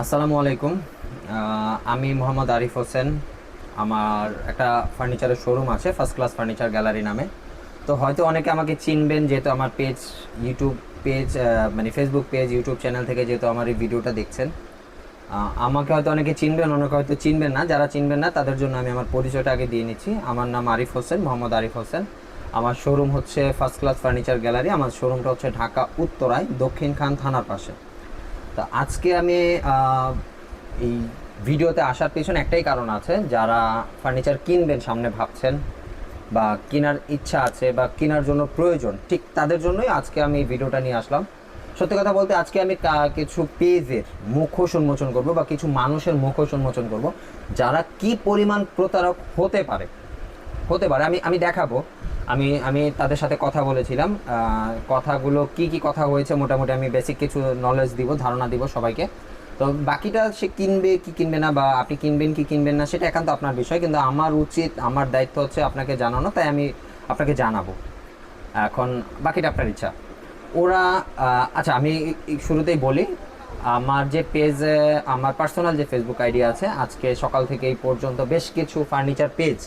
আসসালামু আলাইকুম। আমি মোহাম্মদ আরিফ হোসেন। আমার একটা ফার্নিচারের শোরুম আছে ফার্স্ট ক্লাস ফার্নিচার গ্যালারি নামে। তো হয়তো অনেকে আমাকে চিনবেন, যেহেতু আমার পেজ ইউটিউব পেজ মানে ফেসবুক পেজ ইউটিউব চ্যানেল থেকে যেহেতু আমার এই ভিডিওটা দেখছেন। আমাকে হয়তো অনেকে চিনবেন, অনেকে হয়তো চিনবেন না। যারা চিনবেন না, তাদের জন্য আমি আমার পরিচয়টা আগে দিয়ে নিচ্ছি। আমার নাম আরিফ হোসেন, মোহাম্মদ আরিফ হোসেন। আমার শোরুম হচ্ছে ফার্স্ট ক্লাস ফার্নিচার গ্যালারি আমার শোরুমটা হচ্ছে ঢাকা উত্তরায়, দক্ষিণ খান থানার পাশে। তো আজকে আমি এই ভিডিওতে আসার পেছনে একটাই কারণ আছে, যারা ফার্নিচার কিনবেন সামনে ভাবছেন বা কেনার ইচ্ছা আছে বা কেনার জন্য প্রয়োজন, ঠিক তাদের জন্যই আজকে আমি এই ভিডিওটা নিয়ে আসলাম। সত্যি কথা বলতে আজকে আমি কিছু পেজের মুখোশ উন্মোচন করব বা কিছু মানুষের মুখোশ উন্মোচন করব, যারা কি পরিমাণ প্রতারক হতে পারে হতে পারে, আমি আমি দেখাবো। আমি আমি তাদের সাথে কথা বলেছিলাম। কথাগুলো কি কি কথা হয়েছে মোটামুটি আমি বেসিক কিছু নলেজ দিব, ধারণা দিব সবাইকে। তো বাকিটা সে কিনবে, কি কিনবে না, বা আপনি কিনবেন, কি কিনবেন না, সেটা একান্ত আপনার বিষয়। কিন্তু আমার উচিত, আমার দায়িত্ব হচ্ছে আপনাকে জানানো, তাই আমি আপনাকে জানাব। এখন বাকিটা আপনার ইচ্ছা। ওরা আচ্ছা আমি শুরুতেই বলি, আমার যে পেজে আমার পার্সোনাল যে ফেসবুক আইডি আছে, আজকে সকাল থেকে এই পর্যন্ত বেশ কিছু ফার্নিচার পেজ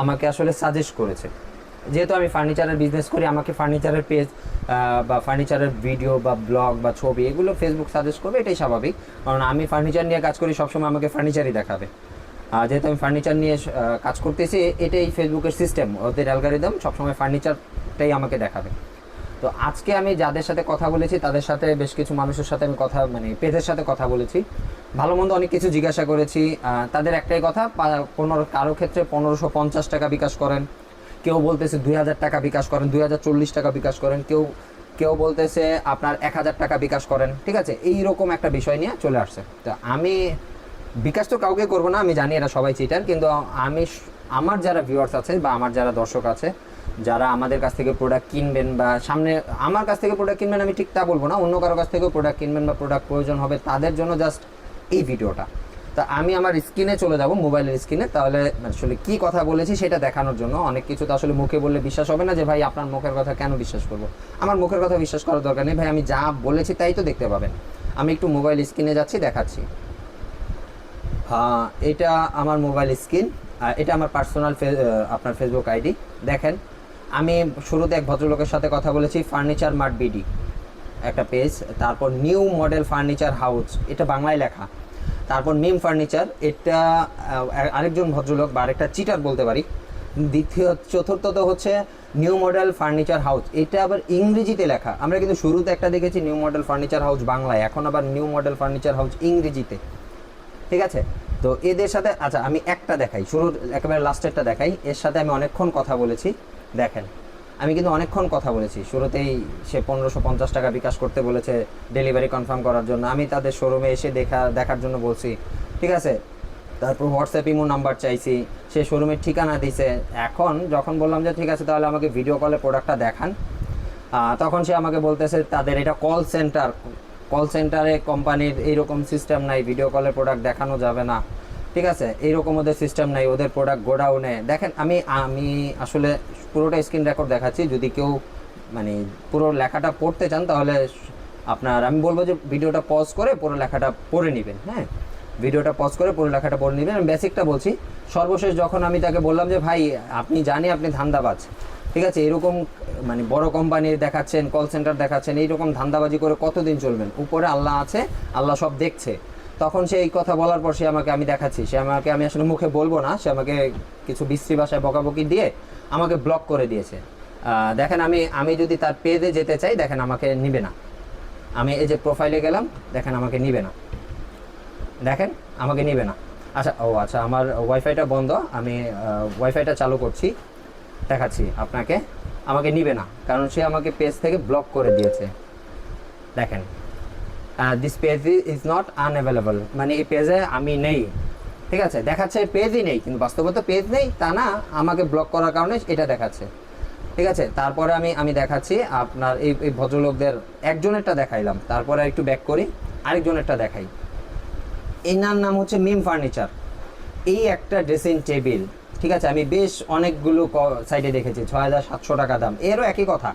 আমাকে আসলে সাজেস্ট করেছে। যেহেতু আমি ফার্নিচারের বিজনেস করি, আমাকে ফার্নিচারের পেজ বা ফার্নিচারের ভিডিও বা ব্লগ বা ছবি এগুলো ফেসবুক সাজেস্ট করবে, এটাই স্বাভাবিক। কারণ আমি ফার্নিচার নিয়ে কাজ করি, সবসময় আমাকে ফার্নিচারই দেখাবে। যেহেতু আমি ফার্নিচার নিয়ে কাজ করতেছি, এটাই ফেসবুকের সিস্টেম ওদের অ্যালগারিদম সবসময় ফার্নিচারটাই আমাকে দেখাবে। তো আজকে আমি যাদের সাথে কথা বলেছি, তাদের সাথে বেশ কিছু মানুষের সাথে আমি কথা মানে পেজের সাথে কথা বলেছি। ভালো মন্দ অনেক কিছু জিজ্ঞাসা করেছি। তাদের একটাই কথা পনেরো কারও ক্ষেত্রে পনেরোশো পঞ্চাশ টাকা বিকাশ করেন। কেউ বলতেছে দুই হাজার টাকা বিকাশ করেন, দুই হাজার চল্লিশ টাকা বিকাশ করেন, কেউ কেউ বলতেছে আপনার এক হাজার টাকা বিকাশ করেন, ঠিক আছে? এই রকম একটা বিষয় নিয়ে চলে আসছে। তো আমি, বিকাশ তো কাউকে করব না, আমি জানি এরা সবাই চিটার কিন্তু আমি আমার যারা ভিউয়ার্স আছে বা আমার যারা দর্শক আছে, যারা আমাদের কাছ থেকে প্রোডাক্ট কিনবেন বা সামনে, আমার কাছ থেকে প্রোডাক্ট কিনবেন, আমি ঠিক তা বলব না। অন্য কারও কাছ থেকেও প্রোডাক্ট কিনবেন বা প্রোডাক্ট প্রয়োজন হবে, তাদের জন্য জাস্ট এই ভিডিওটা। তা আমি আমার স্ক্রিনে চলে যাব, মোবাইলের স্ক্রিনে। তাহলে আসলে কি কথা বলেছি সেটা দেখানোর জন্য। অনেক কিছু তো আসলে মুখে বললে বিশ্বাস হবে না যে, ভাই, আপনার মুখের কথা কেন বিশ্বাস করব? আমার মুখের কথা বিশ্বাস করার দরকার নেই। ভাই, আমি যা বলেছি তাই তো দেখতে পাবেন। আমি একটু মোবাইল স্ক্রিনে যাচ্ছি, দেখাচ্ছি। এটা আমার মোবাইল স্ক্রিন। এটা আমার পার্সোনাল আপনার ফেসবুক আইডি। দেখেন, আমি শুরুতে এক ভদ্রলোকের সাথে কথা বলেছি, ফার্নিচার মার্ট বিডি। একটা পেজ, তারপর নিউ মডেল ফার্নিচার হাউস। এটা বাংলায় লেখা। তারপর মিম ফার্নিচার এটা আরেকজন ভদ্রলোক বা আরেকটা চিটার বলতে পারি। দ্বিতীয়, চতুর্থত হচ্ছে নিউ মডেল ফার্নিচার হাউস এটা আবার ইংরেজিতে লেখা। আমরা কিন্তু শুরুতে একটা দেখেছি নিউ মডেল ফার্নিচার হাউস বাংলায়, এখন আবার নিউ মডেল ফার্নিচার হাউস ইংরেজিতে। ঠিক আছে? তো এদের সাথে আচ্ছা আমি একটা দেখাই, শুরুর, একেবারে লাস্টেরটা দেখাই। এর সাথে আমি অনেকক্ষণ কথা বলেছি। দেখেন আমি কিন্তু অনেকক্ষণ কথা বলেছি। শুরুতেই সে পনেরোশো পঞ্চাশ টাকা বিকাশ করতে বলেছে ডেলিভারি কনফার্ম করার জন্য। আমি তাদের শোরুমে এসে দেখা, দেখার জন্য বলছি, ঠিক আছে? তারপর হোয়াটসঅ্যাপ ইমো নাম্বার চাইছি। সে শোরুমের ঠিকানা দিছে। এখন যখন বললাম যে, ঠিক আছে, তাহলে আমাকে ভিডিও কলে প্রোডাক্টটা দেখান। তখন সে আমাকে বলতেছে, তাদের এটা কল সেন্টার কল সেন্টারে কোম্পানির এইরকম সিস্টেম নাই ভিডিও কলে প্রোডাক্ট দেখানো যাবে না। ঠিক আছে? এইরকম ওদের সিস্টেম নাই, ওদের প্রোডাক্ট গোডাউনে। দেখেন, আমি আমি আসলে পুরোটা স্ক্রিন রেকর্ড দেখাচ্ছি। যদি কেউ মানে পুরো লেখাটা পড়তে চান, তাহলে আপনার, আমি বলব যে ভিডিওটা পজ করে পুরো লেখাটা পড়ে নেবেন হ্যাঁ? ভিডিওটা পজ করে পুরো লেখাটা পড়ে নেবেন। আমি বেসিকটা বলছি, সর্বশেষ যখন আমি তাকে বললাম যে, ভাই, আপনি জানি আপনি ধান্দাবাজ। ঠিক আছে? এরকম মানে বড় কোম্পানির দেখাচ্ছেন কল সেন্টার দেখাচ্ছেন, এইরকম ধান্দাবাজি করে কতদিন চলবেন? উপরে আল্লাহ আছে, আল্লাহ সব দেখছে। তখন সে এই কথা বলার পর সে আমাকে, আমি দেখাচ্ছি। সে আমাকে, আমি আসলে মুখে বলব না, সে আমাকে কিছু বিশ্রী ভাষায় বকাবকি দিয়ে আমাকে ব্লক করে দিয়েছে। দেখেন আমি আমি যদি তার পেজে যেতে চাই, দেখেন আমাকে নিবে না। আমি এই যে প্রোফাইলে গেলাম, দেখেন আমাকে নিবে না। দেখেন, আমাকে নিবে না। আচ্ছা ও আচ্ছা আমার ওয়াইফাইটা বন্ধ, আমি ওয়াইফাইটা চালু করছি, দেখাচ্ছি আপনাকে। আমাকে নিবে না, কারণ সে আমাকে পেজ থেকে ব্লক করে দিয়েছে। দেখেন this page is not unavailable মানে এই পেজে আমি নেই। ঠিক আছে? দেখাচ্ছে পেজই নেই, কিন্তু বাস্তবত পেজ নেই, তা না, আমাকে ব্লক করার কারণে এটা দেখাচ্ছে। ঠিক আছে? তারপরে আমি আমি দেখাচ্ছি, আপনার এই এই ভদ্রলোকদের, একজনেরটা দেখাইলাম। তারপরে একটু ব্যাক করি, আরেকজনেরটা দেখাই। এনার নাম হচ্ছে মিম ফার্নিচার এই একটা ড্রেসিং টেবিল ঠিক আছে? আমি বেশ অনেকগুলো সাইডে দেখেছি, ছয় হাজার সাতশো টাকা দাম। এরও একই কথা।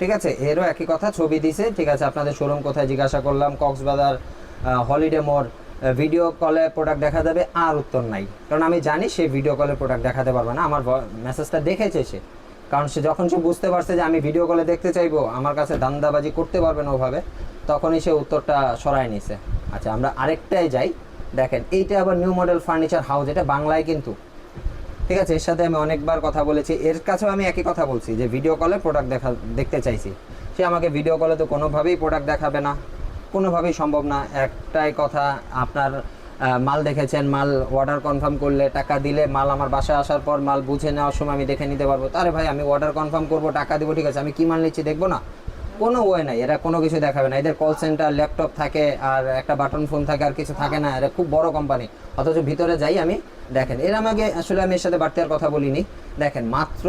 ঠিক আছে? এরও একই কথা, ছবি দিছে, ঠিক আছে? আপনাদের শোরুম কোথায় জিজ্ঞাসা করলাম, কক্সবাজার হলিডে মোর ভিডিও কলে প্রোডাক্ট দেখা যাবে, আর উত্তর নাই। কারণ আমি জানি সে ভিডিও কলে প্রোডাক্ট দেখাতে পারবে না, আমার মেসেজটা দেখেছে সে। কারণ সে যখন সে বুঝতে পারছে যে আমি ভিডিও কলে দেখতে চাইব, আমার কাছে দান্দাবাজি করতে পারবে না ওভাবে, তখনই সে উত্তরটা সরায় নিছে। আচ্ছা আমরা আরেকটাই যাই। দেখেন, এইটা আবার নিউ মডেল ফার্নিচার হাউস এটা বাংলায় কিন্তু ঠিক আছে, এর সাথে আমি অনেকবার কথা বলেছি। এর কাছেও আমি একই কথা বলছি, যে ভিডিও কলে প্রোডাক্ট দেখা, দেখতে চাইছি। সে আমাকে ভিডিও কলে তো কোনোভাবেই প্রোডাক্ট দেখাবে না, কোনোভাবেই সম্ভব না। একটাই কথা, আপনার মাল দেখেছেন, মাল অর্ডার কনফার্ম করলে টাকা দিলে, মাল আমার বাসায় আসার পর মাল বুঝে নেওয়ার সময় আমি দেখে নিতে পারব। তারে ভাই, আমি অর্ডার কনফার্ম করব, টাকা দেবো, ঠিক আছে, আমি কি মাল নিচ্ছি দেখব না? কোনো ওয়ে নাই, এরা কোনো কিছু দেখাবে না। এদের কল সেন্টার ল্যাপটপ থাকে, আর একটা বাটন ফোন থাকে, আর কিছু থাকে না। এরা খুব বড় কোম্পানি অথচ ভিতরে যাই আমি দেখেন এর আমাকে আসলে আমি এর সাথে বাড়তি আর কথা বলিনি। দেখেন মাত্র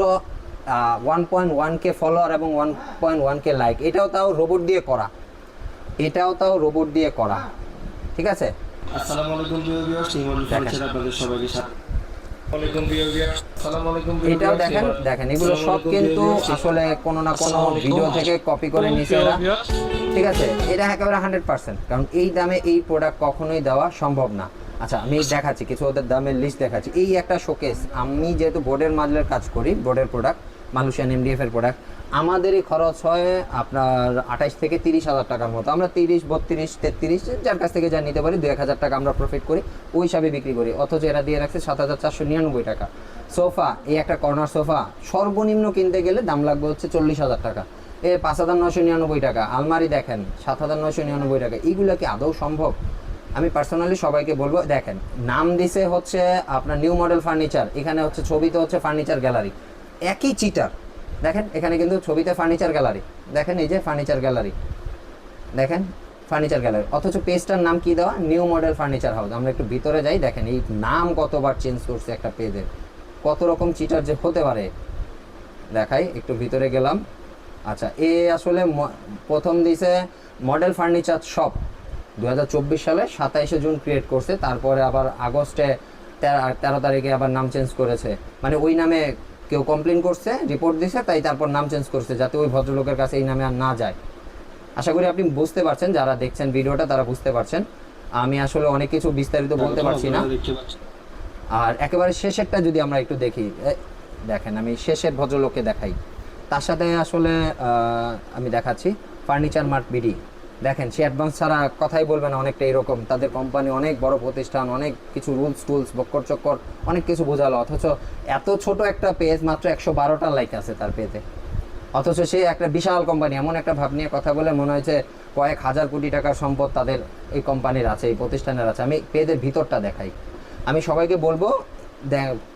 one point one K follower এবং one point one K like এটাও তাও রোবট দিয়ে করা। এটাও তাও রোবট দিয়ে করা। ঠিক আছে? আসসালামু আলাইকুম আপনাদের সবাইকে এটাও দেখেন দেখেন এগুলো সব কিন্তু আসলে কোনো না কোনো ভিডিও থেকে কপি করে নিছে এরা। ঠিক আছে? এটা একেবারে হান্ড্রেড পার্সেন্ট কারণ এই দামে এই প্রোডাক্ট কখনোই দেওয়া সম্ভব না। আচ্ছা আমি দেখাচ্ছি, কিছু ওদের দামের লিস্ট দেখাচ্ছি। এই একটা শোকেস আমি যেহেতু বোর্ডের মাজলের কাজ করি বোর্ডের প্রোডাক্ট মালয়েশিয়ান এমডিএফ এর প্রোডাক্ট আমাদেরই খরচ হয় আপনার আঠাশ থেকে তিরিশ হাজার টাকার মতো। আমরা তিরিশ, বত্রিশ, তেত্রিশ, যার কাছ থেকে যা নিতে পারি দু এক হাজার টাকা আমরা প্রফিট করি, ওই হিসাবে বিক্রি করি। অথচ এরা দিয়ে রাখছে সাত হাজার চারশো নিরানব্বই টাকা। সোফা, এই একটা কর্নার সোফা, সর্বনিম্ন কিনতে গেলে দাম লাগবে হচ্ছে চল্লিশ হাজার টাকা। এ, পাঁচ হাজার নশো নিরানব্বই টাকা। আলমারি দেখেন, সাত হাজার নশো নিরানব্বই টাকা। এইগুলো কি আদৌ সম্ভব? আমি পার্সোনালি সবাইকে বলব, দেখেন, নাম দিছে হচ্ছে আপনার নিউ মডেল ফার্নিচার এখানে হচ্ছে ছবিতে হচ্ছে ফার্নিচার গ্যালারি একই চিটার দেখেন, এখানে কিন্তু ছবিতে ফার্নিচার গ্যালারি দেখেন এই যে ফার্নিচার গ্যালারি দেখেন ফার্নিচার গ্যালারি অথচ পেজটার নাম কি দেওয়া? নিউ মডেল ফার্নিচার হাউস আমরা একটু ভিতরে যাই, দেখেন, এই নাম কতবার চেঞ্জ করছে একটা পেজের কত রকম চিটার যে হতে পারে? দেখাই, একটু ভিতরে গেলাম। আচ্ছা এ আসলে প্রথম দিছে মডেল ফার্নিচার শপ দু হাজার চব্বিশ সালে সাতাইশে জুন ক্রিয়েট করছে তারপরে আবার আগস্টে তেরো- তেরো তারিখে আবার নাম চেঞ্জ করেছে। মানে ওই নামে কেউ কমপ্লেন করছে রিপোর্ট দিছে তাই তারপর নাম চেঞ্জ করছে যাতে ওই ভদ্রলোকের কাছে এই নামে আর না যায়। আশা করি আপনি বুঝতে পারছেন যারা দেখছেন ভিডিওটা তারা বুঝতে পারছেন। আমি আসলে অনেক কিছু বিস্তারিত বলতে পারছি না। পাচ্ছেন। আর একেবারে শেষেরটা যদি আমরা একটু দেখি দেখেন আমি শেষের ভদ্রলোককে দেখাই। তার সাথে আসলে আমি দেখাচ্ছি ফার্নিচার মার্ট বিডি। দেখেন, সে অ্যাডভান্স ছাড়া কথাই বলবে না, অনেকটা এরকম। তাদের কোম্পানি অনেক বড় প্রতিষ্ঠান, অনেক কিছু রুলস টুলস বক্কর চক্কর, অনেক কিছু বোঝালো। অথচ এত ছোট একটা পেজ মাত্র একশো বারোটা লাইক আছে তার পেজে অথচ সে একটা বিশাল কোম্পানি এমন একটা ভাব নিয়ে কথা বলে মনে হয়েছে কয়েক হাজার কোটি টাকার সম্পদ তাদের এই কোম্পানির আছে, এই প্রতিষ্ঠানের আছে। আমি পেজের ভিতরটা দেখাই। আমি সবাইকে বলব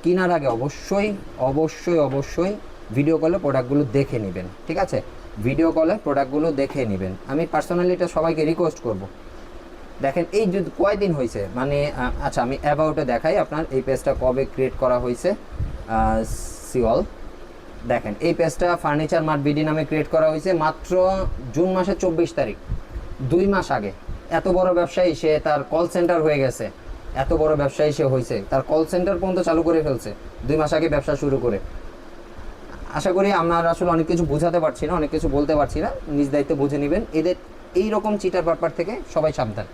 কেনার আগে অবশ্যই অবশ্যই অবশ্যই ভিডিও কলে প্রোডাক্টগুলো দেখে নেবেন, ঠিক আছে? ভিডিও কলে প্রোডাক্টগুলো দেখে নেবেন। আমি পার্সোনালি এটা সবাইকে রিকোয়েস্ট করব। দেখেন, এই যদি কয়দিন হয়েছে মানে আচ্ছা আমি অ্যাবাউটে দেখাই আপনার, এই পেজটা কবে ক্রিয়েট করা হয়েছে সিওল দেখেন, এই পেজটা ফার্নিচার মার্ট বিডি নামে ক্রিয়েট করা হয়েছে মাত্র জুন মাসের চব্বিশ তারিখ, দুই মাস আগে। এত বড় ব্যবসায়ী, সে তার কল সেন্টার হয়ে গেছে। এত বড় ব্যবসায়ী সে হয়েছে তার কল সেন্টার পর্যন্ত চালু করে ফেলছে, দুই মাস আগে ব্যবসা শুরু করে। আশা করি আমরা আসলে অনেক কিছু বোঝাতে পারছি না, অনেক কিছু বলতে পারছি না। নিজ দায়িত্বে বুঝে নেবেন। এদের এই রকম চিটার ব্যাপার থেকে সবাই সাবধান।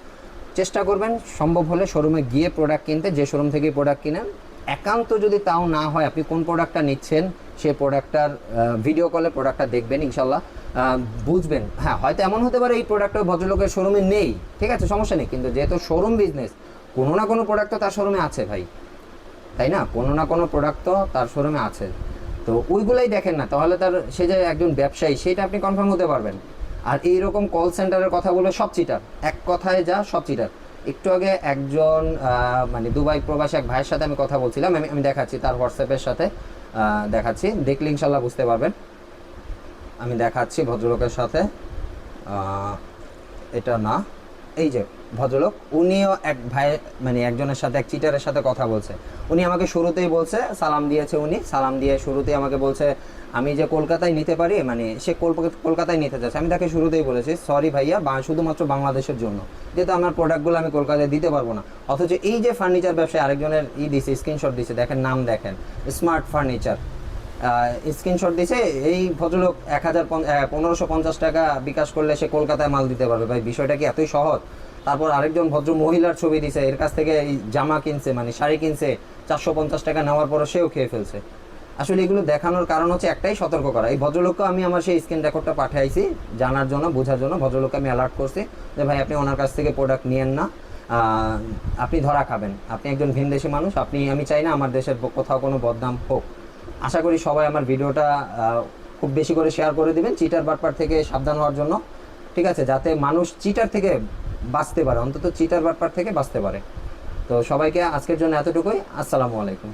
চেষ্টা করবেন, সম্ভব হলে শোরুমে গিয়ে প্রোডাক্ট কিনতে, যে শোরুম থেকে প্রোডাক্ট কিনেন। একান্ত যদি তাও না হয়, আপনি কোন প্রোডাক্টটা নিচ্ছেন, সে প্রোডাক্টটার ভিডিও কলে প্রোডাক্টটা দেখবেন, ইনশাল্লাহ। বুঝবেন। হ্যাঁ হয়তো এমন হতে পারে এই প্রোডাক্টটা ভদ্রলোকের শোরুমে নেই। ঠিক আছে, সমস্যা নেই। কিন্তু যেহেতু শোরুম বিজনেস কোনো না কোনো প্রোডাক্ট তো তার শোরুমে আছে ভাই। তাই না? কোনো না কোনো প্রোডাক্ট তো তার শোরুমে আছে। তো ওইগুলাই দেখেন না, তাহলে তার সে যে একজন ব্যবসায়ী, সেটা আপনি কনফার্ম হতে পারবেন। আর এই রকম কল সেন্টারের কথা বলে সব চিটার এক কথায় যা, সব চিটার একটু আগে একজন মানে দুবাই প্রবাসী এক ভাইয়ের সাথে আমি কথা বলছিলাম, আমি আমি দেখাচ্ছি তার হোয়াটসঅ্যাপের সাথে দেখাচ্ছি। দেখলে ইনশাল্লাহ বুঝতে পারবেন। আমি দেখাচ্ছি ভদ্রলোকের সাথে। এটা না। এই যে ভদ্রলোক, উনিও এক ভাই মানে একজনের সাথে, এক চিটারের সাথে কথা বলছে। উনি আমাকে শুরুতেই বলছে, সালাম দিয়েছে উনি, সালাম দিয়ে শুরুতেই আমাকে বলছে, আমি যে কলকাতায় নিতে পারি মানে সে কলকাতা- কলকাতায় নিতে চাচ্ছে আমি তাকে শুরুতেই বলেছি সরি ভাইয়া, বা- শুধুমাত্র বাংলাদেশের জন্য। যেহেতু আমার প্রোডাক্টগুলো আমি কলকাতায় দিতে পারব না। অথচ এই যে ফার্নিচার ব্যবসায়, আরেকজনের ই দিছে স্ক্রিনশট দিছে, দেখেন, নাম দেখেন। স্মার্ট ফার্নিচার স্ক্রিনশট দিছে, এই ভদ্রলোক এক হাজার পনেরোশো পঞ্চাশ টাকা বিকাশ করলে সে কলকাতায় মাল দিতে পারবে। ভাই, বিষয়টা কি এতই সহজ? তারপর আরেকজন ভদ্র মহিলার ছবি দিছে, এর কাছ থেকে এই জামা কিনছে মানে শাড়ি কিনছে, চারশো পঞ্চাশ টাকা নেওয়ার পরও সেও খেয়ে ফেলছে। আসলে এগুলো দেখানোর কারণ হচ্ছে একটাই সতর্ক করা। এই ভদ্রলোককে আমি আমার সেই স্ক্রিন রেকর্ডটা পাঠাইছি, জানার জন্য, বোঝার জন্য, ভদ্রলোককে আমি অ্যালার্ট করছি যে, ভাই, আপনি ওনার কাছ থেকে প্রোডাক্ট নিয়েন না। আপনি ধরা খাবেন। আপনি একজন ভিনদেশি মানুষ, আপনি, আমি চাই না আমার দেশের কোথাও কোনো বদনাম হোক। আশা করি সবাই আমার ভিডিওটা খুব বেশি করে শেয়ার করে দেবেন চিটার বাটপার থেকে সাবধান হওয়ার জন্য। ঠিক আছে, যাতে মানুষ চিটার থেকে বাঁচতে পারে, অন্তত চিটার বাটপার থেকে বাঁচতে পারে। তো সবাইকে আজকের জন্য এতটুকুই, আসসালামু আলাইকুম।